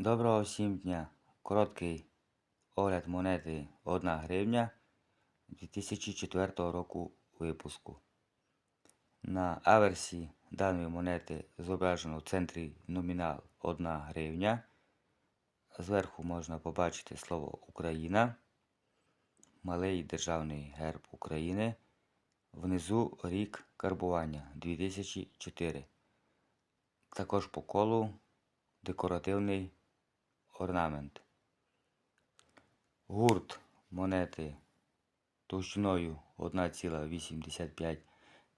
Доброго всім дня! Короткий огляд монети 1 гривня 2004 року випуску. На аверсі даної монети зображено в центрі номінал 1 гривня. Зверху можна побачити слово Україна, малий державний герб України. Внизу рік карбування 2004. Також по колу декоративний орнамент. Гурт монети товщиною 1,85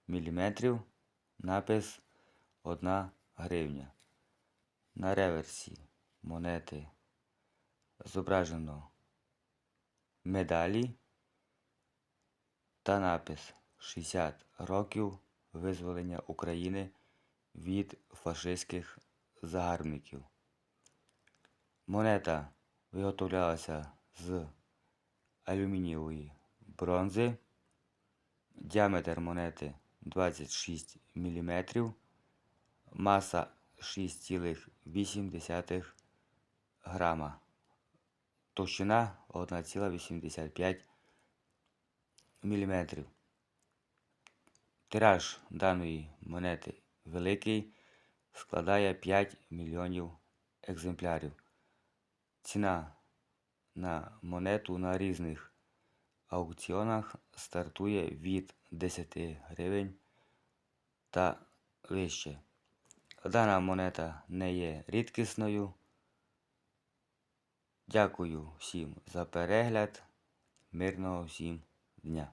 мм. Напис 1 гривня. На реверсі монети зображено медалі та напис 60 років визволення України від фашистських загарбників. Монета виготовлялася з алюмінієвої бронзи. Діаметр монети 26 мм. Маса 6,8 грама. Товщина 1,85 мм. Тираж даної монети великий складає 5 мільйонів екземплярів. Ціна на монету на різних аукціонах стартує від 10 гривень та вище. Дана монета не є рідкісною. Дякую всім за перегляд. Мирного всім дня!